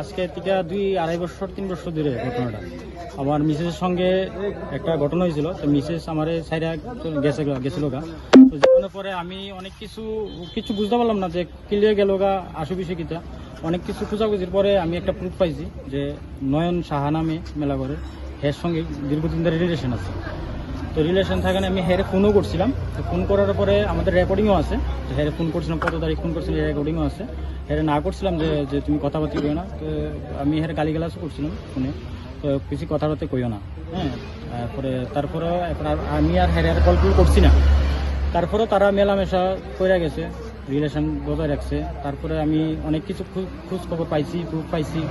আজকে থেকে দুই আড়াই বছর, তিন বছর ধরে ঘটনাটা। আমার মিসেসের সঙ্গে একটা ঘটনা হয়েছিল, তো মিসেস আমার সাইডে গেছে, গেছিল গা। তো যাওয়ার পরে আমি অনেক কিছু কিছু বুঝতে পারলাম না যে ক্লিয়ার গেল গা আশু বিষয় কিতা। অনেক কিছু খোঁজাখুঁজির পরে আমি একটা প্রুফ পাইছি যে নয়ন সাহা নামে মেলা করে এর সঙ্গে দীর্ঘদিন ধরে রিলেশন আছে। তো রিলেশন থাকানে আমি হেরে ফোনও করছিলাম। তো ফোন করার পরে আমাদের রেকর্ডিংও আছে। যে হেরে ফোন করছিলাম, কত তারিখ ফোন করছিলাম রেকর্ডিংও আছে। হেরে না করছিলাম যে যে তুমি কথাবার্তা কইও না। তো আমি হেরে গালিগালাজও করছিলাম ফোনে তো কিছু কথাবার্তা কইও না। হ্যাঁ তারপরে তারপরে এখন আর আমি আর হেরে আর কল করছি না। তারপরেও তারা মেলামেশা করে গেছে রিলেশন বজায় রাখছে। তারপরে আমি অনেক কিছু খোঁজ- খবর পাইছি প্রুফ পাইছি।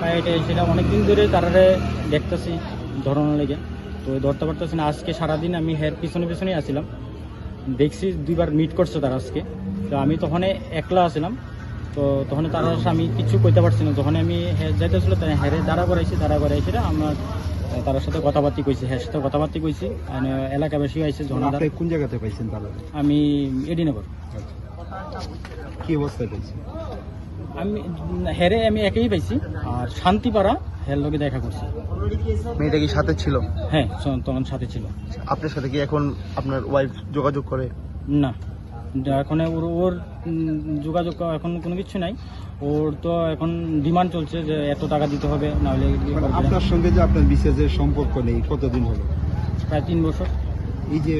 পাই এটা সেটা অনেকদিন ধরে তারারে দেখতেছি ধরানো লেগে। তো ধরতে পারতেছি না। আজকে সারাদিন আমি হের পিছনে পিছনেই আসছিলাম দেখছি দুইবার মিট করছে তারা আজকে। তো আমি তখন একলা আসছিলাম তো তখন তারা আমি কিছু কইতে পারছি না। যখন আমি যাইতেছিল তাই হ্যারে দাঁড়া করাইছি দাঁড়া করাইছি আমার তার সাথে কথাবার্তি কইছি হ্যাঁ সাথে কথাবার্তি কইছি। এলাকাবাসী আইছে কোন জায়গাতে পাইছেন তাহলে? আমি এডিনগর। কি অবস্থায় পাইছেন আমি হেরে আমি একেই পাইছি। আর শান্তিপাড়া হের লগে দেখা করছি। মেয়েটা কি সাথে ছিল? হ্যাঁ তখন সাথে ছিল। আপনার সাথে কি এখন আপনার ওয়াইফ যোগাযোগ করে? না। এখন ওর ওর যোগাযোগ এখন কোনো কিছু নাই। ওর তো এখন ডিমান্ড চলছে যে এত টাকা দিতে হবে নাহলে ইয়ে করবে না। আপনার সঙ্গে যে আপনার বিশেষের সম্পর্ক নেই কতদিন হলো? প্রায় তিন বছর। এই যে